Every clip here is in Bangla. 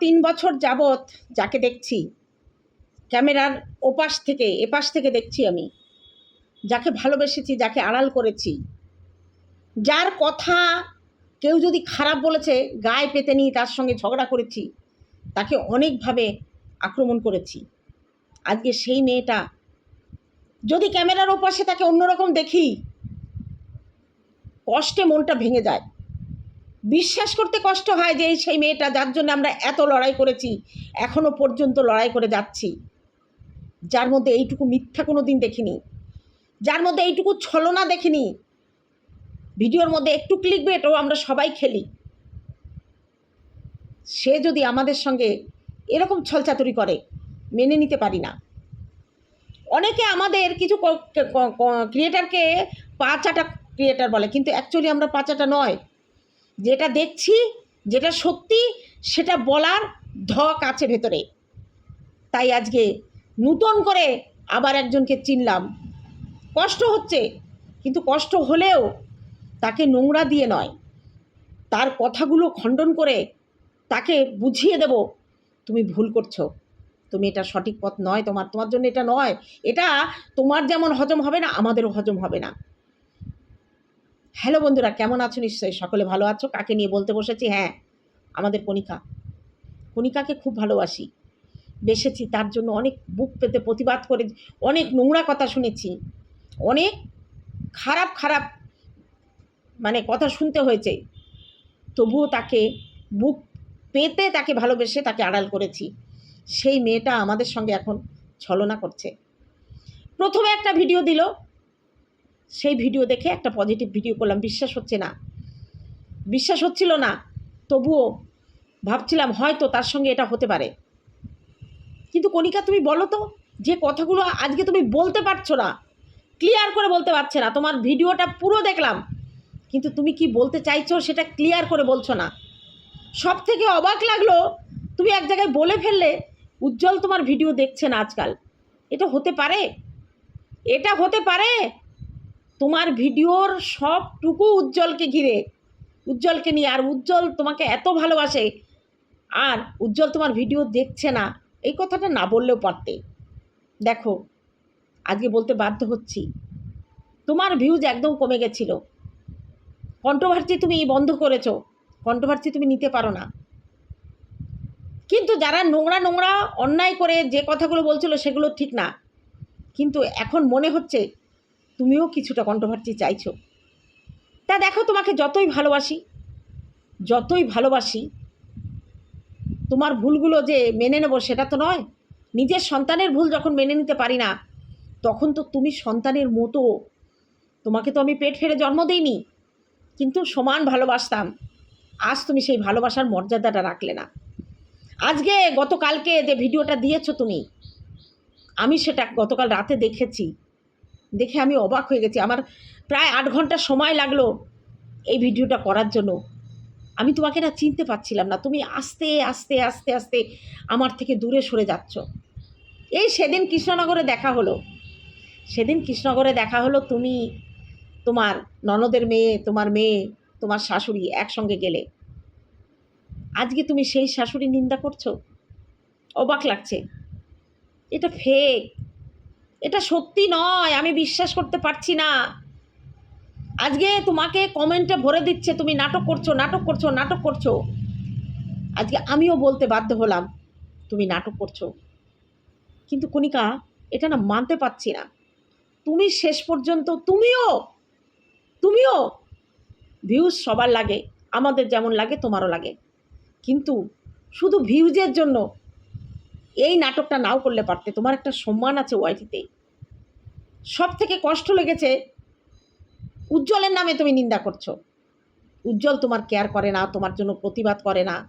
তিন বছর যাবৎ যাকে দেখছি, ক্যামেরার ওপাশ থেকে, এপাশ থেকে দেখছি আমি, যাকে ভালোবেসেছি, যাকে আড়াল করেছি। যার কথা কেউ যদি খারাপ বলেছে, গায়ে পেতে নিয়ে তার সঙ্গে ঝগড়া করেছি, তাকে অনেকভাবে আক্রমণ করেছি। আজকে সেই মেয়েটা, যদি ক্যামেরার ওপাশে তাকে অন্যরকম দেখি, কষ্টে মনটা ভেঙে যায়। বিশ্বাস করতে কষ্ট হয় যে সেই মেয়েটা যার জন্য আমরা এত লড়াই করেছি, এখনও পর্যন্ত লড়াই করে যাচ্ছি। যার মধ্যে এইটুকু মিথ্যা কোনো দিন দেখিনি। যার মধ্যে এইটুকু ছলনা দেখিনি। ভিডিওর মধ্যে একটু ক্লিকবে এটাও আমরা সবাই খেলি। সে যদি আমাদের সঙ্গে এরকম ছলচাতুরি করে, মেনে নিতে পারি না। অনেকে আমাদের কিছু ক্রিয়েটারকে পাঁচাটা ক্রিয়েটার বলে, কিন্তু অ্যাকচুয়ালি আমরা পাঁচাটা নয়। যেটা দেখছি, যেটা সত্যি, সেটা বলার ধক আছে ভেতরে। তাই আজকে নূতন করে আবার একজনকে চিনলাম। কষ্ট হচ্ছে, কিন্তু কষ্ট হলেও তাকে নোংরা দিয়ে নয়। তার কথাগুলো খণ্ডন করে তাকে বুঝিয়ে দেব, তুমি ভুল করছ। তুমি এটা সঠিক পথ নয় তোমার তোমার জন্য এটা নয়। এটা তোমার যেমন হজম হবে না, আমাদেরও হজম হবে না। হ্যালো বন্ধুরা, কেমন আছো? নিশ্চয়ই সকলে ভালো আছো। কাকে নিয়ে বলতে বসেছি? হ্যাঁ আমাদের কণিকা। কণিকাকে খুব ভালোবাসি, বেসেছি, তার জন্য অনেক বুক পেতে প্রতিবাদ করে, অনেক নোংরা কথা শুনেছি, অনেক খারাপ খারাপ মানে কথা শুনতে হয়েছে। তবুও তাকে বুক পেতে তাকে ভালোবেসে তাকে আড়াল করেছি। সেই মেয়েটা আমাদের সঙ্গে এখন ছলনা করছে। প্রথমে একটা ভিডিও দিল সেই ভিডিও দেখে একটা পজিটিভ ভিডিও করলাম। বিশ্বাস হচ্ছে না। বিশ্বাস হচ্ছিল না। তবুও ভাবছিলাম হয়তো তার সঙ্গে এটা হতে পারে। কিন্তু কণিকা, তুমি বলো তো, যে কথাগুলো আজকে তুমি বলতে পারছ না ক্লিয়ার করে বলতে পারছে না। তোমার ভিডিওটা পুরো দেখলাম। কিন্তু তুমি কি বলতে চাইছো সেটা ক্লিয়ার করে বলছো না। সব থেকে অবাক লাগল, তুমি এক জায়গায় বলে ফেললে, উজ্জ্বল তোমার ভিডিও দেখছে না আজকাল। এটা হতে পারে? এটা হতে পারে? তোমার ভিডিওর সবটুকু উজ্জ্বলকে ঘিরে। উজ্জ্বলকে নিয়ে, আর উজ্জ্বল তোমাকে এত ভালোবাসে। আর উজ্জ্বল তোমার ভিডিও দেখছে না, এই কথাটা না বললেও পারতে। দেখো, আজকে বলতে বাধ্য হচ্ছি। তোমার ভিউজ একদম কমে গেছিল। কন্ট্রোভার্সি তুমি বন্ধ করেছ। কন্ট্রোভার্সি তুমি নিতে পারো না। কিন্তু যারা নোংরা নোংরা অন্যায় করে যে কথাগুলো বলছিল সেগুলো ঠিক না। কিন্তু এখন মনে হচ্ছে তুমিও কিছুটা কন্ট্রোভার্সি চাইছো। তা দেখো তোমাকে যতই ভালোবাসি যতই ভালোবাসি, তোমার ভুলগুলো যে মেনে নেব সেটা তো নয়। নিজের সন্তানের ভুল যখন মেনে নিতে পারি না, তখন তো তুমি সন্তানের মতো। তোমাকে তো আমি পেট ফেরে জন্ম দিইনি, কিন্তু সমান ভালোবাসতাম। আজ তুমি সেই ভালোবাসার মর্যাদাটা রাখলে না। আজকে গতকালকে যে ভিডিওটা দিয়েছ তুমি, আমি সেটা গতকাল রাতে দেখেছি। দেখে আমি অবাক হয়ে গেছি। আমার প্রায় আট ঘণ্টা সময় লাগল এই ভিডিওটা করার জন্য। আমি তোমাকে না চিনতে পারছিলাম না। তুমি আস্তে আস্তে আস্তে আস্তে আমার থেকে দূরে সরে যাচ্ছ। এই সেদিন কৃষ্ণনগরে দেখা হলো। সেদিন কৃষ্ণনগরে দেখা হলো তুমি, তোমার ননদের মেয়ে, তোমার মেয়ে, তোমার শাশুড়ি একসঙ্গে গেলে। আজকে তুমি সেই শাশুড়ি নিন্দা করছ? অবাক লাগছে। এটা ফেক এটা সত্যি নয়, আমি বিশ্বাস করতে পারছি না। আজকে তোমাকে কমেন্টে ভরে দিচ্ছে, তুমি নাটক করছ নাটক করছ নাটক করছ। আজকে আমিও বলতে বাধ্য হলাম, তুমি নাটক করছ। কিন্তু কণিকা, এটা না মানতে পারছি না। তুমি শেষ পর্যন্ত, তুমিও তুমিও। ভিউজ সবার লাগে, আমাদের যেমন লাগে, তোমারও লাগে। কিন্তু শুধু ভিউজের জন্য এই নাটকটা নাও করলে পারতে, তোমার একটা সম্মান আছে ওয়াইটিতে সব থেকে কষ্ট লেগেছে, উজ্জ্বলের নামে তুমি নিন্দা করছ। উজ্জ্বল তোমার কেয়ার করে না, তোমার জন্য প্রতিবাদ করে না।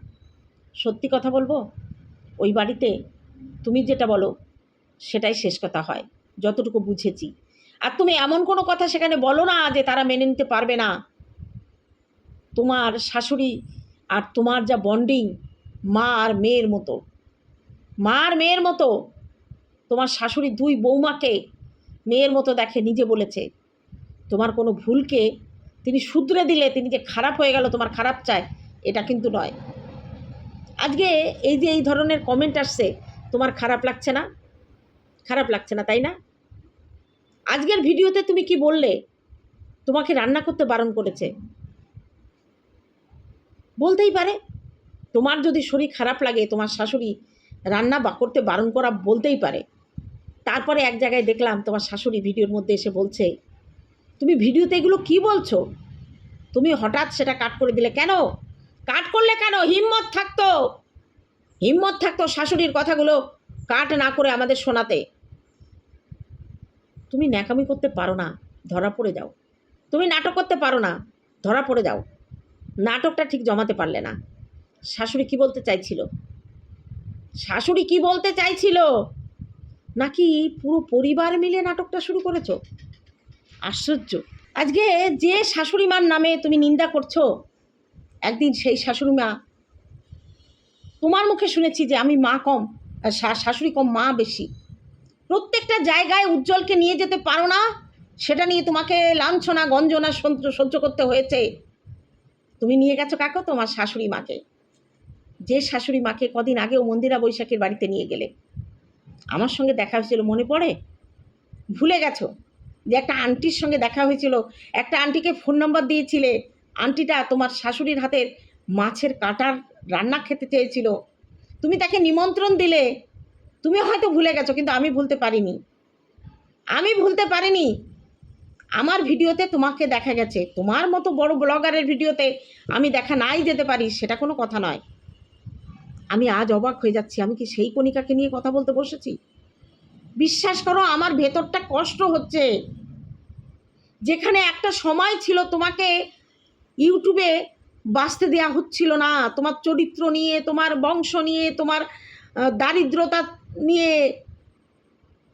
সত্যি কথা বলব, ওই বাড়িতে তুমি যেটা বলো, সেটাই শেষ কথা হয়, যতটুকু বুঝেছি। আর তুমি এমন কোনো কথা সেখানে বলো না যে তারা মেনে নিতে পারবে না। তোমার শাশুড়ি আর তোমার যা বন্ডিং মা আর মেয়ের মতো। মা আর মেয়ের মতো, তোমার শাশুড়ি দুই বৌমাকে মেয়ের মতো দেখে, নিজে বলেছে, তোমার কোনো ভুলকে তিনি শুধরে দিলে, তিনি যে খারাপ হয়ে গেল, তোমার খারাপ চায়, এটা কিন্তু নয়। আজকে এই যে এই ধরনের কমেন্ট আসছে, তোমার খারাপ লাগছে না? খারাপ লাগছে না, তাই না? আজকের ভিডিওতে তুমি কি বললে? তোমাকে রান্না করতে বারণ করেছে। বলতেই পারে, তোমার যদি শরীর খারাপ লাগে, তোমার শাশুড়ি রান্না বা করতে বারণ করা বলতেই পারে। তারপরে এক জায়গায় দেখলাম তোমার শাশুড়ি ভিডিওর মধ্যে এসে বলছে, তুমি ভিডিওতে এগুলো কি বলছো? তুমি হঠাৎ সেটা কাট করে দিলে কেন? কাট করলে কেন? হিম্মত থাকতো। হিম্মত থাকতো শাশুড়ির কথাগুলো কাট না করে আমাদের শোনাতে। তুমি ন্যাকামি করতে পারো না, ধরা পড়ে যাও। তুমি নাটক করতে পারো না, ধরা পড়ে যাও। নাটকটা ঠিক জমাতে পারলে না। শাশুড়ি কি বলতে চাইছিল? শাশুড়ি কি বলতে চাইছিল? নাকি পুরো পরিবার মিলে নাটকটা শুরু করেছ? আশ্চর্য। আজকে যে শাশুড়ি মার নামে তুমি নিন্দা করছ, একদিন সেই শাশুড়ি মা, তোমার মুখে শুনেছি যে আমি মা কম, আর শাশুড়ি কম মা বেশি। প্রত্যেকটা জায়গায় উজ্জ্বলকে নিয়ে যেতে পারো না, সেটা নিয়ে তোমাকে লাঞ্ছনা, গঞ্জনা সহ্য করতে হয়েছে। তুমি নিয়ে গেছো কাকো তোমার শাশুড়ি মাকে। যে শাশুড়ি মাকে কদিন আগেও মন্দিরা বৈশাখের বাড়িতে নিয়ে গেলে। আমার সঙ্গে দেখা হয়েছিল, মনে পড়ে? ভুলে গেছো? যে একটা আন্টির সঙ্গে দেখা হয়েছিল, একটা আন্টিকে ফোন নাম্বার দিয়েছিলে। আন্টিটা তোমার শাশুড়ির হাতের মাছের কাটার রান্না খেতে চেয়েছিল। তুমি তাকে নিমন্ত্রণ দিলে। তুমি হয়তো ভুলে গেছো, কিন্তু আমি ভুলতে পারিনি। আমি ভুলতে পারিনি। আমার ভিডিওতে তোমাকে দেখা গেছে। তোমার মতো বড় ব্লগারের ভিডিওতে আমি দেখা নাই যেতে পারি, সেটা কোনো কথা নয়। আমি আজ অবাক হয়ে যাচ্ছি। আমি কি সেই কণিকাকে নিয়ে কথা বলতে বসেছি? বিশ্বাস করো, আমার ভেতরটা কষ্ট হচ্ছে। যেখানে একটা সময় ছিল তোমাকে ইউটিউবে বাঁচতে দেওয়া হচ্ছিল না। তোমার চরিত্র নিয়ে, তোমার বংশ নিয়ে, তোমার দারিদ্রতা নিয়ে,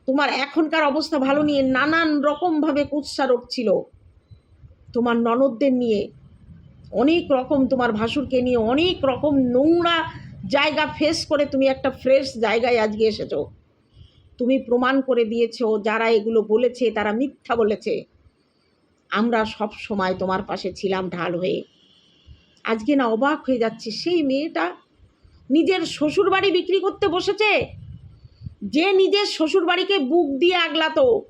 তোমার এখনকার অবস্থা ভালো নিয়ে নানান রকমভাবে কুৎসারোপ ছিল। তোমার ননদদের নিয়ে অনেক রকম তোমার ভাসুরকে নিয়ে অনেক রকম নোংরা জায়গা ফেস করে তুমি একটা ফ্রেশ জায়গায় আজকে এসেছ। তুমি প্রমাণ করে দিয়েছ, যারা এগুলো বলেছে তারা মিথ্যা বলেছে। আমরা সব সময় তোমার পাশে ছিলাম ঢাল হয়ে। আজকে না অবাক হয়ে যাচ্ছে, সেই মেয়েটা নিজের শ্বশুর বাড়ি বিক্রি করতে বসেছে? যে নিজের শ্বশুর বাড়িকে বুক দিয়ে আগলাতো,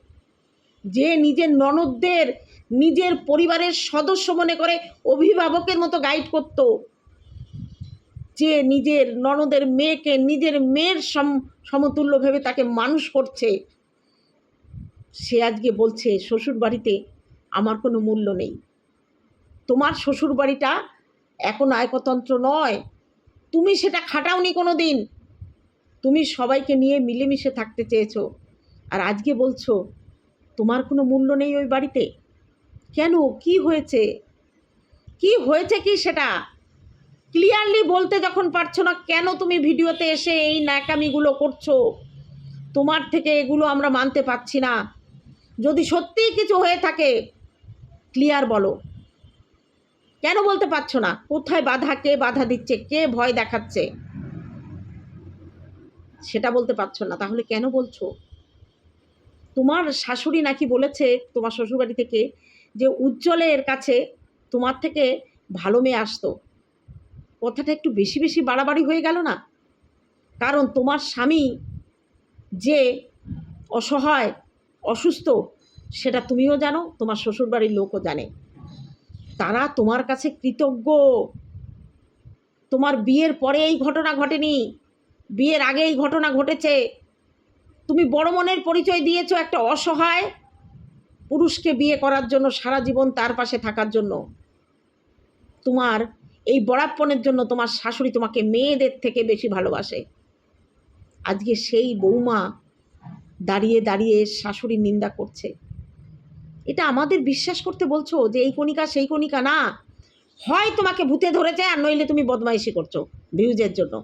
যে নিজের ননদদের নিজের পরিবারের সদস্য মনে করে অভিভাবকের মতো গাইড করতো। যে নিজের ননদের মেয়েকে নিজের মেয়ের সম, সমতুল্য ভেবে তাকে মানুষ করছে, সে আজকে বলছে শ্বশুর বাড়িতে আমার কোনো মূল্য নেই। তোমার শ্বশুর বাড়িটা এখন আয়কতন্ত্র নয়। তুমি সেটা খাটাওনি কোনো দিন তুমি সবাইকে নিয়ে মিলেমিশে থাকতে চেয়েছো। আর আজকে বলছো, তোমার কোনো মূল্য নেই ওই বাড়িতে? কেন? কি হয়েছে? কি হয়েছে কি সেটা? ক্লিয়ারলি বলতে যখন পারছ না, কেন তুমি ভিডিওতে এসে এই ন্যাকামিগুলো করছ? তোমার থেকে এগুলো আমরা মানতে পারছি না। যদি সত্যিই কিছু হয়ে থাকে ক্লিয়ার বলো। কেন বলতে পারছ না? কোথায় বাধা, কে বাধা দিচ্ছে, কে ভয় দেখাচ্ছে? সেটা বলতে পারছ না, তাহলে কেন বলছো? তোমার শাশুড়ি নাকি বলেছে তোমার শ্বশুরবাড়ি থেকে যে উজ্জ্বলের কাছে তোমার থেকে ভালো মেয়ে আসতো। কথাটা একটু বেশি বেশি বাড়াবাড়ি হয়ে গেল না? কারণ তোমার স্বামী যে অসহায়, অসুস্থ, সেটা তুমিও জানো, তোমার শ্বশুরবাড়ির লোকও জানে। তারা তোমার কাছে কৃতজ্ঞ। তোমার বিয়ের পরে এই ঘটনা ঘটেনি। বিয়ের আগে এই ঘটনা ঘটেছে। তুমি বড় মনের পরিচয় দিয়েছ একটা অসহায় পুরুষকে বিয়ে করার জন্য, সারা জীবন তার পাশে থাকার জন্য। তোমার এই বড়াপ্পনের জন্য তোমার শাশুড়ি তোমাকে মেয়েদের থেকে বেশি ভালোবাসে। আজকে সেই বৌমা দাঁড়িয়ে দাঁড়িয়ে শাশুড়ির নিন্দা করছে। এটা আমাদের বিশ্বাস করতে বলছো যে এই কণিকা সেই কণিকা না। হয় তোমাকে ভূতে ধরেছে আর নইলে তুমি বদমাইশি করছ ভিউজের জন্য।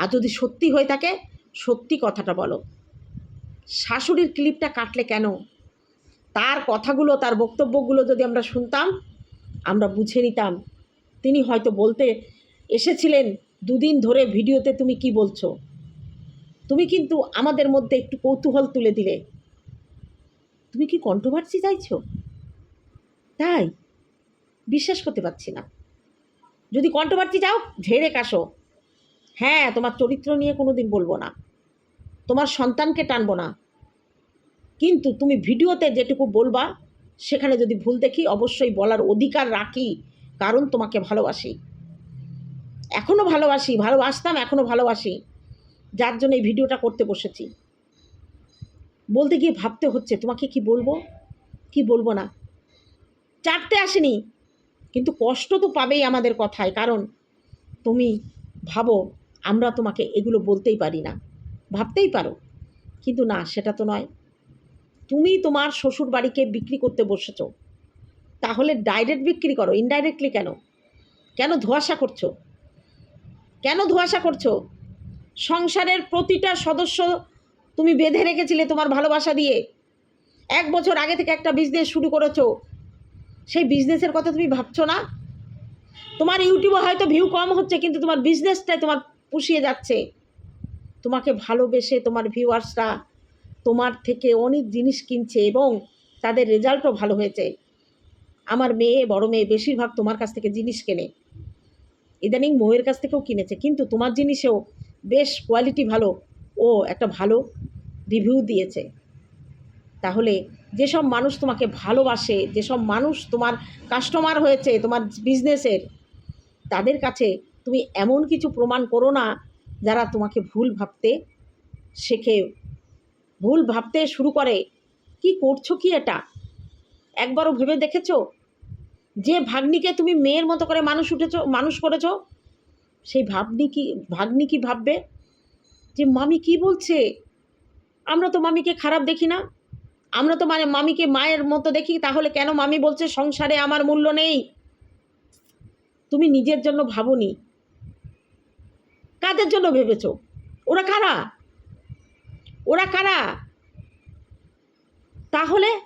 আর যদি সত্যি হয়ে থাকে, সত্যি কথাটা বলো। শাশুড়ির ক্লিপটা কাটলে কেন? তার কথাগুলো, তার বক্তব্যগুলো যদি আমরা শুনতাম, আমরা বুঝে নিতাম তিনি হয়তো বলতে এসেছিলেন, দুদিন ধরে ভিডিওতে তুমি কি বলছো? তুমি কিন্তু আমাদের মধ্যে একটু কৌতূহল তুলে দিলে। তুমি কি কন্ট্রোভার্সি চাইছো? তাই? বিশ্বাস করতে পারছি না। যদি কন্ট্রোভার্সি চাও, ঝেড়ে কাশো হ্যাঁ তোমার চরিত্র নিয়ে কোনো দিন বলব না। তোমার সন্তানকে টানবো না। কিন্তু তুমি ভিডিওতে যেটুকু বলবা, সেখানে যদি ভুল দেখি, অবশ্যই বলার অধিকার রাখি। কারণ তোমাকে ভালোবাসি। এখনও ভালোবাসি, ভালোবাসতাম এখনও ভালোবাসি। যার জন্য এই ভিডিওটা করতে বসেছি। বলতে গিয়ে ভাবতে হচ্ছে, তোমাকে কি বলব? কি বলব না? চারটে আসেনি। কিন্তু কষ্ট তো পাবেই আমাদের কথায়, কারণ তুমি ভাবো, আমরা তোমাকে এগুলো বলতেই পারি না। ভাবতেই পারো। কিন্তু না, সেটা তো নয়। তুমি তোমার শ্বশুর বাড়িকে বিক্রি করতে বসেছ। তাহলে ডাইরেক্ট বিক্রি করো ইনডাইরেক্টলি কেন? কেন ধোয়াশা করছ? কেন ধোয়াশা করছ? সংসারের প্রতিটা সদস্য তুমি বেঁধে রেখেছিলে তোমার ভালোবাসা দিয়ে। এক বছর আগে থেকে একটা বিজনেস শুরু করেছ। সেই বিজনেসের কথা তুমি ভাবছ না? তোমার ইউটিউবে হয়তো ভিউ কম হচ্ছে, কিন্তু তোমার বিজনেসটাই তোমার পুষিয়ে যাচ্ছে। তোমাকে ভালোবেসে তোমার ভিউয়ার্সরা তোমার থেকে অনেক জিনিস কিনছে এবং তাদের রেজাল্টও ভালো হয়েছে। আমার মেয়ে, বড় মেয়ে বেশিরভাগ তোমার কাছ থেকে জিনিস কেনে। ইদানিং ময়ের কাছ থেকেও কিনেছে। কিন্তু তোমার জিনিসেও বেশ কোয়ালিটি ভালো। ও একটা ভালো রিভিউ দিয়েছে। তাহলে যেসব মানুষ তোমাকে ভালোবাসে, যেসব মানুষ তোমার কাস্টমার হয়েছে, তোমার বিজনেসের তাদের কাছে তুমি এমন কিছু প্রমাণ করো না, যারা তোমাকে ভুল ভাবতে শেখে। ভুল ভাবতে শুরু করে। কি করছ কি এটা? একবারও ভেবে দেখেছ? যে ভাগ্নিকে তুমি মেয়ের মতো করে মানুষ উঠেছো, মানুষ করেছ, সেই ভাবনি কি, ভাগ্নি কি ভাববে? যে মামি কি বলছে? আমরা তো মামিকে খারাপ দেখি না। আমরা তো মানে মামিকে মায়ের মতো দেখি, তাহলে কেন মামি বলছে সংসারে আমার মূল্য নেই? তুমি নিজের জন্য ভাবনি। কাদের জন্য ভেবেছো? ওরা কারা? ওরা কারা? তাহলে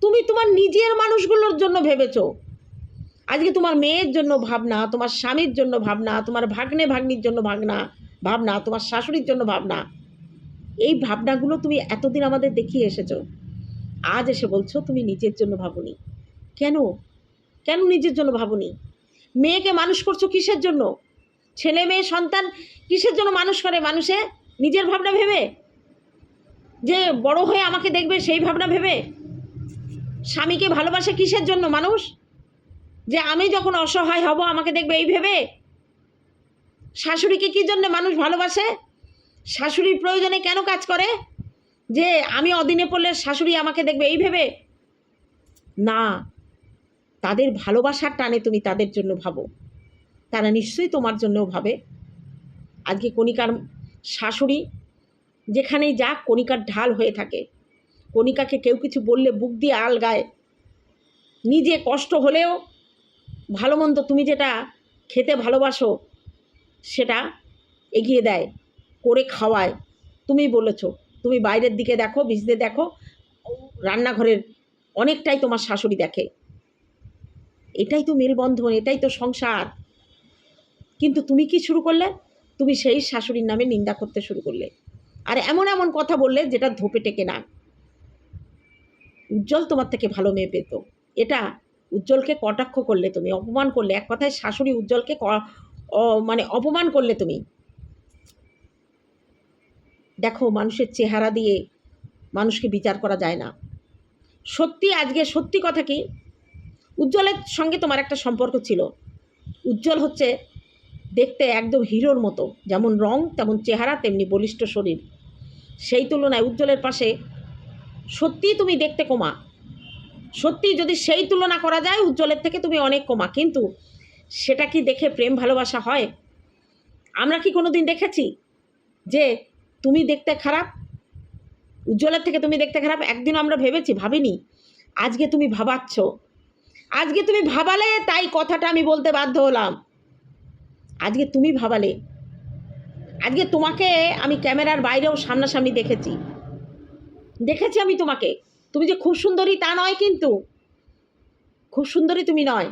তুমি তোমার নিজের মানুষগুলোর জন্য ভেবেছো। আজকে তোমার মেয়ের জন্য ভাবনা, তোমার স্বামীর জন্য ভাবনা, তোমার ভাগ্নে ভাগ্নির জন্য ভাবনা ভাবনা, তোমার শাশুড়ির জন্য ভাবনা। এই ভাবনাগুলো তুমি এতদিন আমাদের দেখিয়ে এসেছ। আজ এসে বলছো, তুমি নিজের জন্য ভাবনি। কেন? কেন নিজের জন্য ভাবনি? মেয়েকে মানুষ করছ কিসের জন্য? ছেলে, মেয়ে, সন্তান কিসের জন্য মানুষ করে? মানুষে নিজের ভাবনা ভেবে? যে বড় হয়ে আমাকে দেখবে সেই ভাবনা ভেবে? স্বামীকে ভালোবাসে কিসের জন্য মানুষ? যে আমি যখন অসহায় হব, আমাকে দেখবে এই ভেবে? শাশুড়িকে কী জন্য মানুষ ভালোবাসে? শাশুড়ির প্রয়োজনে কেন কাজ করে? যে আমি অদিনে পড়লে শাশুড়ি আমাকে দেখবে এই ভেবে? না, তাদের ভালোবাসার টানে তুমি তাদের জন্য ভাবো। তারা নিশ্চয়ই তোমার জন্যও ভাবে। আজকে কণিকার শাশুড়ি যেখানেই যাক, কণিকার ঢাল হয়ে থাকে। কণিকাকে কেউ কিছু বললে বুক দিয়ে আল গায়। নিজে কষ্ট হলেও ভালো মন্দ তুমি যেটা খেতে ভালোবাসো সেটা এগিয়ে দেয়, করে খাওয়ায়। তুমি বলেছ, তুমি বাইরের দিকে দেখো ভিজতে দেখো, রান্নাঘরের অনেকটাই তোমার শাশুড়ি দেখে। এটাই তো মেলবন্ধন, এটাই তো সংসার। কিন্তু তুমি কি শুরু করলে? তুমি সেই শাশুড়ির নামে নিন্দা করতে শুরু করলে। আর এমন এমন কথা বললে যেটা ধোপে টেকে না। উজ্জ্বল তোমার থেকে ভালো মেয়ে পেত। এটা উজ্জ্বলকে কটাক্ষ করলে তুমি, অপমান করলে, এক কথায় শাশুড়ি উজ্জ্বলকে মানে অপমান করলে তুমি। দেখো, মানুষের চেহারা দিয়ে মানুষকে বিচার করা যায় না। সত্যি, আজকে সত্যি কথা কি? উজ্জ্বলের সঙ্গে তোমার একটা সম্পর্ক ছিল। উজ্জ্বল হচ্ছে দেখতে একদম হিরোর মতো। যেমন রং, তেমন চেহারা, তেমনি বলিষ্ঠ শরীর। সেই তুলনায় উজ্জ্বলের পাশে সত্যিই তুমি দেখতে কমা। সত্যি যদি সেই তুলনা করা যায়, উজ্জ্বলের থেকে তুমি অনেক কমা। কিন্তু সেটা কি দেখে প্রেম ভালোবাসা হয়? আমরা কি কোনো দিন দেখেছি যে তুমি দেখতে খারাপ? উজ্জ্বলের থেকে তুমি দেখতে খারাপ? একদিন আমরা ভেবেছি, ভাবিনি। আজকে তুমি ভাবাচ্ছ। আজকে তুমি ভাবালে, তাই কথাটা আমি বলতে বাধ্য হলাম। আজকে তুমি ভাবালে। আজকে তোমাকে আমি ক্যামেরার বাইরেও সামনাসামনি দেখেছি। দেখেছি আমি তোমাকে। তুমি যে খুব সুন্দরী তা নয় কিন্তু। খুব সুন্দরী তুমি নয়।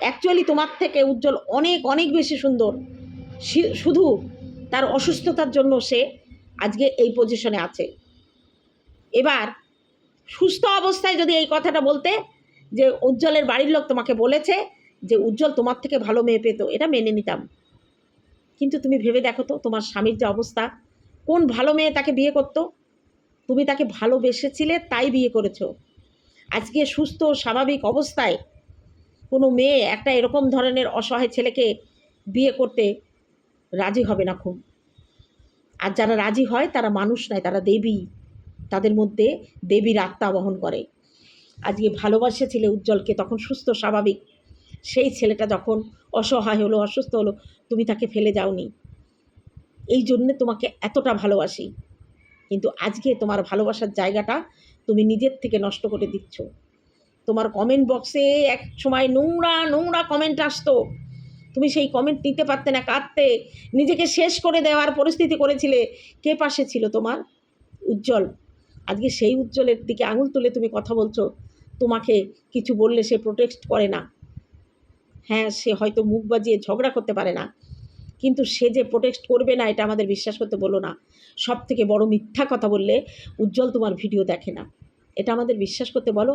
অ্যাকচুয়ালি তোমার থেকে উজ্জ্বল অনেক অনেক বেশি সুন্দর। শুধু তার অসুস্থতার জন্য সে আজকে এই পজিশনে আছে। এবার, সুস্থ অবস্থায় যদি এই কথাটা বলতে, যে উজ্জ্বলের বাড়ির লোক তোমাকে বলেছে যে উজ্জ্বল তোমার থেকে ভালো মেয়ে পেতো, এটা মেনে নিতাম। কিন্তু তুমি ভেবে দেখো তো তোমার স্বামীর যে অবস্থা, কোন ভালো মেয়ে তাকে বিয়ে করতো? তুমি তাকে ভালোবেসেছিলে, তাই বিয়ে করেছ। আজকে সুস্থ, স্বাভাবিক অবস্থায় কোনো মেয়ে একটা এরকম ধরনের অসহায় ছেলেকে বিয়ে করতে রাজি হবে না খুব। আর যারা রাজি হয়, তারা মানুষ নয়, তারা দেবী। তাদের মধ্যে দেবীর আত্মা বহন করে। আজকে ভালোবাসেছিলে উজ্জ্বলকে, তখন সুস্থ, স্বাভাবিক। সেই ছেলেটা যখন অসহায় হলো, অসুস্থ হলো, তুমি তাকে ফেলে যাওনি। এই জন্যে তোমাকে এতটা ভালোবাসি। কিন্তু আজকে তোমার ভালোবাসার জায়গাটা তুমি নিজের থেকে নষ্ট করে দিচ্ছ। তোমার কমেন্ট বক্সে এক সময় নোংরা নোংরা কমেন্ট আসতো। তুমি সেই কমেন্ট নিতে পারতে না, কাঁদতে। নিজেকে শেষ করে দেওয়ার পরিস্থিতি করেছিলে। কে পাশে ছিল তোমার? উজ্জ্বল। আজকে সেই উজ্জ্বলের দিকে আঙুল তুলে তুমি কথা বলছো। তোমাকে কিছু বললে সে প্রোটেক্ট করে না। হ্যাঁ সে হয়তো মুখ বাজিয়ে ঝগড়া করতে পারে না। কিন্তু সে যে প্রোটেক্ট করবে না, এটা আমাদের বিশ্বাস করতে বলো না। সব থেকে বড় মিথ্যা কথা বললে উজ্জ্বল তোমার ভিডিও দেখে না। এটা আমাদের বিশ্বাস করতে বলো?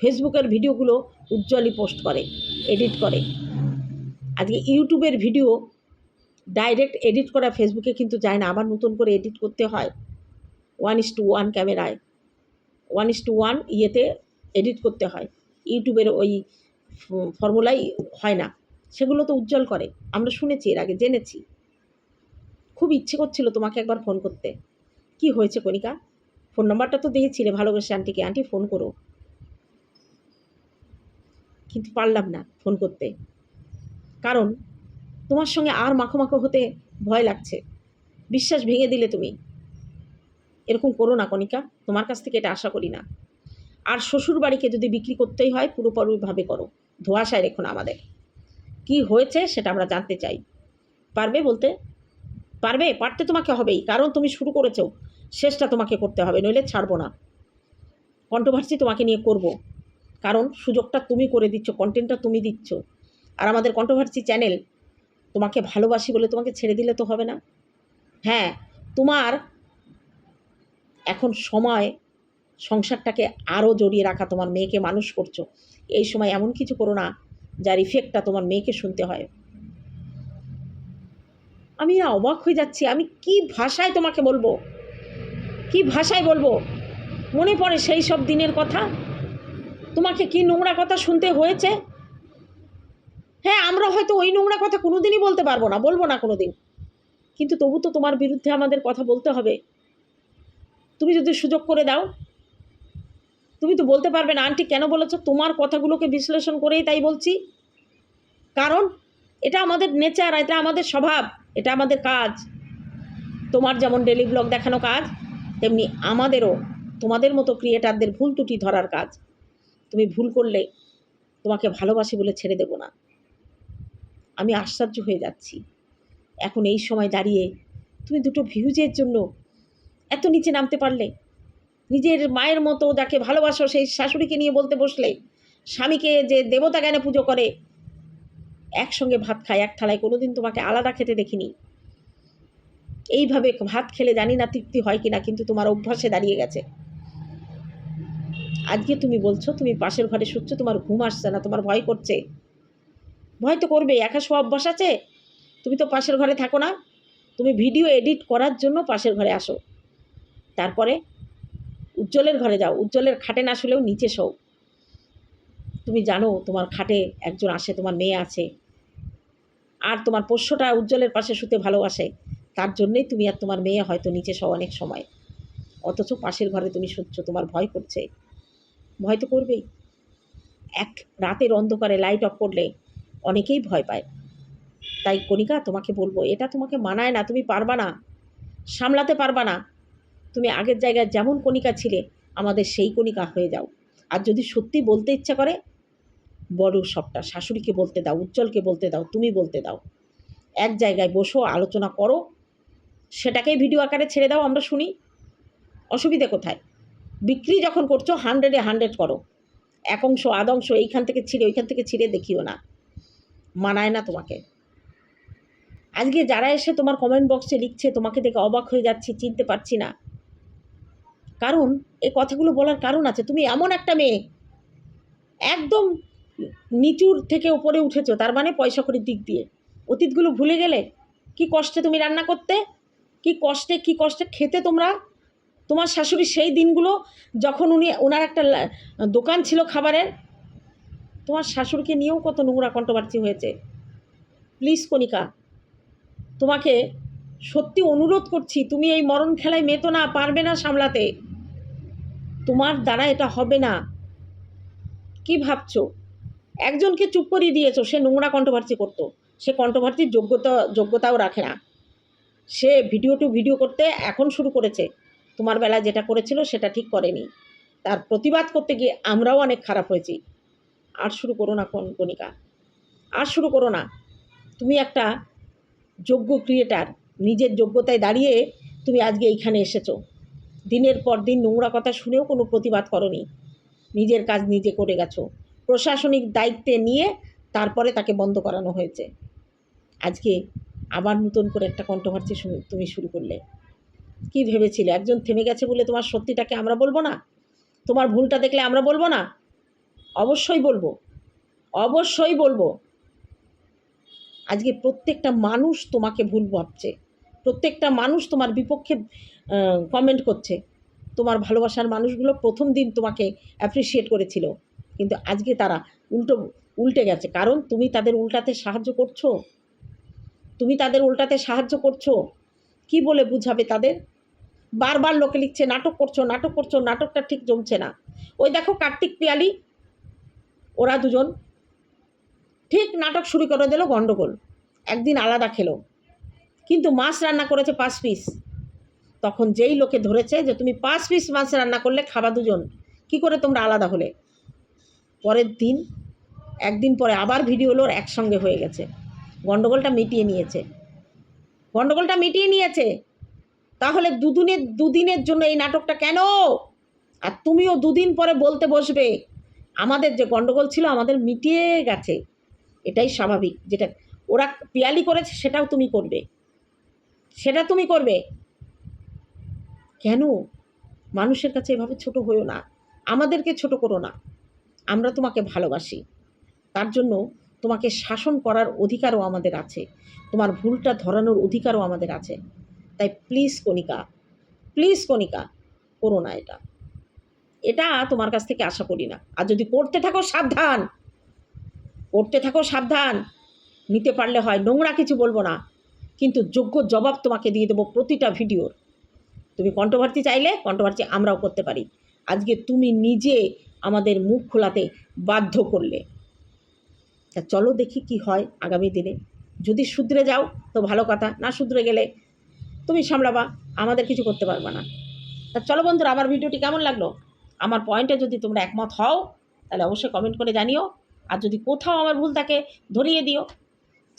ফেসবুকের ভিডিওগুলো উজ্জ্বলই পোস্ট করে এডিট করে। আজকে ইউটিউবের ভিডিও ডাইরেক্ট এডিট করা ফেসবুকে কিন্তু যায় না, আবার নতুন করে এডিট করতে হয়। ওয়ান ইস টু ওয়ান ক্যামেরায়। ওয়ান ইস টু ওয়ান ইয়েতে এডিট করতে হয়। ইউটিউবের ওই ফর্মুলাই হয় না। সেগুলো তো উজ্জ্বল করে। আমরা শুনেছি, এর আগে জেনেছি। খুব ইচ্ছে করছিল তোমাকে একবার ফোন করতে। কি হয়েছে কণিকা? ফোন নাম্বারটা তো দিয়েছিলে ভালোবেসে আন্টিকে। আন্টি, ফোন করো। কিন্তু পারলাম না ফোন করতে। কারণ তোমার সঙ্গে আর মাখো মাখো হতে ভয় লাগছে। বিশ্বাস ভেঙে দিলে তুমি। এরকম করো না কণিকা, তোমার কাছ থেকে এটা আশা করি না। আর শ্বশুর বাড়িকে যদি বিক্রি করতেই হয়, পুরোপুরিভাবে করো। ধোয়াশায় রেখো না আমাদের। কি হয়েছে সেটা আমরা জানতে চাই। পারবে বলতে? পারবে? পারতে তোমাকে হবেই, কারণ তুমি শুরু করেছ, শেষটা তোমাকে করতে হবে, নইলে ছাড়বো না। কন্ট্রোভার্সি তোমাকে নিয়ে করব, কারণ সুযোগটা তুমি করে দিচ্ছ কন্টেন্টটা তুমি দিচ্ছ। আর আমাদের কন্ট্রোভার্সি চ্যানেল তোমাকে ভালোবাসি বলে তোমাকে ছেড়ে দিলে তো হবে না। হ্যাঁ তোমার এখন সময়, সংসারটাকে আরও জড়িয়ে রাখা, তোমার মেয়েকে মানুষ করছ, এই সময় এমন কিছু করো না যার ইফেক্টটা তোমার মেয়েকে শুনতে হয়। আমি অবাক হয়ে যাচ্ছি, আমি কি ভাষায় তোমাকে বলব? কি ভাষায় বলব? মনে পড়ে সেই সব দিনের কথা? তোমাকে কি নোংরা কথা শুনতে হয়েছে? হ্যাঁ আমরা হয়তো ওই নোংরা কথা কোনোদিনই বলতে পারব না, বলব না কোনো দিন কিন্তু তবু তো তোমার বিরুদ্ধে আমাদের কথা বলতে হবে। তুমি যদি সুযোগ করে দাও তুমি তো বলতে পারবে না, আন্টি কেন বলেছ? তোমার কথাগুলোকে বিশ্লেষণ করেই তাই বলছি। কারণ এটা আমাদের নেচার, এটা আমাদের স্বভাব, এটা আমাদের কাজ। তোমার যেমন ডেলি ব্লগ দেখানো কাজ, তেমনি আমাদেরও, তোমাদের মতো ক্রিয়েটারদের ভুল ত্রুটি ধরার কাজ। তুমি ভুল করলে তোমাকে ভালোবাসি বলে ছেড়ে দেবো না। আমি আশ্চর্য হয়ে যাচ্ছি। এখন এই সময় দাঁড়িয়ে তুমি দুটো ভিউজের জন্য এত নিচে নামতে পারলে? নিজের মায়ের মতো যাকে ভালোবাসো, সেই শাশুড়িকে নিয়ে বলতে বসলে স্বামীকে যে দেবতা জ্ঞানে পুজো করে, একসঙ্গে ভাত খায়, এক থালায়। কোনোদিন তোমাকে আলাদা খেতে দেখিনি। এইভাবে ভাত খেলে জানি না তৃপ্তি হয় কিনা, কিন্তু তোমার অভ্যাসে দাঁড়িয়ে গেছে। আজকে তুমি বলছো, তুমি পাশের ঘরে শুচ্ছ, তোমার ঘুম আসছে না, তোমার ভয় করছে। ভয় তো করবে, একা সব অভ্যাস আছে? তুমি তো পাশের ঘরে থাকো না। তুমি ভিডিও এডিট করার জন্য পাশের ঘরে আসো। তারপরে উজ্জ্বলের ঘরে যাও, উজ্জ্বলের খাটে না শুলেও নিচে শো। তুমি জানো তোমার খাটে একজন আসে, তোমার মেয়ে আছে। আর তোমার পোষ্যটা উজ্জ্বলের পাশে শুতে ভালোবাসে। তার জন্যেই তুমি আর তোমার মেয়ে হয়তো নিচে শো অনেক সময়। অথচ পাশের ঘরে তুমি শুচ্ছ, তোমার ভয় করছে। ভয় তো করবেই। এক রাতের অন্ধকারে লাইট অফ করলে অনেকেই ভয় পায়। তাই কণিকা, তোমাকে বলব, এটা তোমাকে মানায় না, তুমি পারবা না। সামলাতে পারবা না। তুমি আগের জায়গায় যেমন কণিকা ছিলে, আমাদের সেই কণিকা হয়ে যাও। আর যদি সত্যি বলতে ইচ্ছা করে, বড় সবটা, শাশুড়িকে বলতে দাও, উজ্জ্বলকে বলতে দাও, তুমি বলতে দাও। এক জায়গায় বসো, আলোচনা করো, সেটাকেই ভিডিও আকারে ছেড়ে দাও, আমরা শুনি। অসুবিধে কোথায়? বিক্রি যখন করছ হান্ড্রেডে হান্ড্রেড করো। এক অংশ, আধ অংশ, এইখান থেকে ছিঁড়ে, ওইখান থেকে ছিঁড়ে দেখিও না। মানায় না তোমাকে। আজকে যারা এসে তোমার কমেন্ট বক্সে লিখছে, তোমাকে দেখে অবাক হয়ে যাচ্ছি, চিনতে পারছি না। কারণ, এই কথাগুলো বলার কারণ আছে। তুমি এমন একটা মেয়ে, একদম নিচুর থেকে উপরে উঠেছো, তার মানে পয়সা করির দিক দিয়ে। অতীতগুলো ভুলে গেলে কি কষ্টে তুমি রান্না করতে? কি কষ্টে কি কষ্টে খেতে তোমরা? তোমার শাশুড়ি সেই দিনগুলো যখন উনি ওনার একটা দোকান ছিল খাবারের, তোমার শাশুড়িকে নিয়েও কত নোংরা কন্ট্রোভার্সি হয়েছে। প্লিজ কণিকা, তোমাকে সত্যি অনুরোধ করছি, তুমি এই মরণ খেলায় মেতো না, পারবে না সামলাতে। তোমার দ্বারা এটা হবে না। কি ভাবছ? একজনকে চুপ করিয়ে দিয়েছ, সে নোংরা কন্ট্রোভার্সি করতো। সে কন্ট্রোভার্সির যোগ্যতা, যোগ্যতাও রাখে না। সে ভিডিও টু ভিডিও করতে এখন শুরু করেছে। তোমার বেলায় যেটা করেছিল সেটা ঠিক করেনি। তার প্রতিবাদ করতে গিয়ে আমরাও অনেক খারাপ হয়েছি। আর শুরু করো না কোন কণিকা। আর শুরু করো না। তুমি একটা যোগ্য ক্রিয়েটার নিজের যোগ্যতায় দাঁড়িয়ে তুমি আজকে এইখানে এসেছ। দিনের পর দিন নোংরা কথা শুনেও কোনো প্রতিবাদ করনি। নিজের কাজ নিজে করে গেছো। প্রশাসনিক দায়িত্বে নিয়ে তারপরে তাকে বন্ধ করানো হয়েছে। আজকে আবার নতুন করে একটা কন্ট্রোভার্সি তুমি শুরু করলে। কি ভেবেছিলে? একজন থেমে গেছে বলে তোমার সত্যিটাকে আমরা বলব না? তোমার ভুলটা দেখলে আমরা বলব না? অবশ্যই বলব। অবশ্যই বলব। আজকে প্রত্যেকটা মানুষ তোমাকে ভুল ভাবছে। প্রত্যেকটা মানুষ তোমার বিপক্ষে কমেন্ট করছে। তোমার ভালোবাসার মানুষগুলো প্রথম দিন তোমাকে অ্যাপ্রিসিয়েট করেছিল। কিন্তু আজকে তারা উল্টো, উল্টে গেছে। কারণ তুমি তাদের উল্টাতে সাহায্য করছ। তুমি তাদের উল্টাতে সাহায্য করছ। কি বলে বুঝাবে তাদের? বারবার লোকে লিখছে, নাটক করছ নাটক করছ, নাটকটা ঠিক জমছে না। ওই দেখো কার্তিক পিয়ালি, ওরা দুজন ঠিক নাটক শুরু করে দিল গণ্ডগোল একদিন আলাদা খেলো। কিন্তু মাছ রান্না করেছে পাঁচ পিস। তখন যেই লোকে ধরেছে যে, তুমি পাঁচ পিস মাছ রান্না করলে খাবা দুজন, কি করে তোমরা আলাদা হলে? পরের দিন, একদিন পরে আবার ভিডিওগুলোর একসঙ্গে হয়ে গেছে। গণ্ডগোলটা মিটিয়ে নিয়েছে। গণ্ডগোলটা মিটিয়ে নিয়েছে? তাহলে দুদিনের দুদিনের জন্য এই নাটকটা কেন? আর তুমিও দুদিন পরে বলতে বসবে। আমাদের যে গণ্ডগোল ছিল, আমাদের মিটিয়ে গেছে। এটাই স্বাভাবিক। যেটা ওরা পিয়ালি করেছে, সেটাও তুমি করবে। সেটা তুমি করবে। কেন? মানুষের কাছে এভাবে ছোট হয়েও না। আমাদেরকে ছোট করো না। আমরা তোমাকে ভালোবাসি। তার জন্য তোমাকে শাসন করার অধিকারও আমাদের আছে। তোমার ভুলটা ধরানোর অধিকারও আমাদের আছে। তাই প্লিজ কণিকা প্লিজ কণিকা, করো না এটা। এটা তোমার কাছ থেকে আশা করি না। আর যদি করতে থাকো, সাবধান। করতে থাকো, সাবধান। নিতে পারলে হয়। নোংরা কিছু বলব না। কিন্তু যোগ্য জবাব তোমাকে দিয়ে দেবো প্রতিটা ভিডিওর। তুমি কন্ট্রোভার্সি চাইলে কন্ট্রোভার্সি আমরাও করতে পারি। আজকে তুমি নিজে আমাদের মুখ খোলাতে বাধ্য করলে। তা চলো দেখি কি হয় আগামী দিনে। যদি শুধরে যাও তো ভালো কথা, না শুধরে গেলে তুমি সামলাবা, আমাদের কিছু করতে পারবে না। তা চলো বন্ধুরা, আমার ভিডিওটি কেমন লাগল? আমার পয়েন্টে যদি তোমরা একমত হও, তাহলে অবশ্যই কমেন্ট করে জানিও। আর যদি কোথাও আমার ভুল থাকে, ধরিয়ে দিও।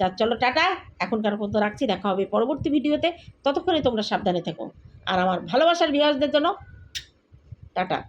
যা চলো টাটা, এখনকার পর্যন্ত রাখছি, দেখা হবে পরবর্তী ভিডিওতে, ততক্ষণে তোমরা সাবধানে থেকো। আর আমার ভালোবাসার বিহারদের জন্য টাটা।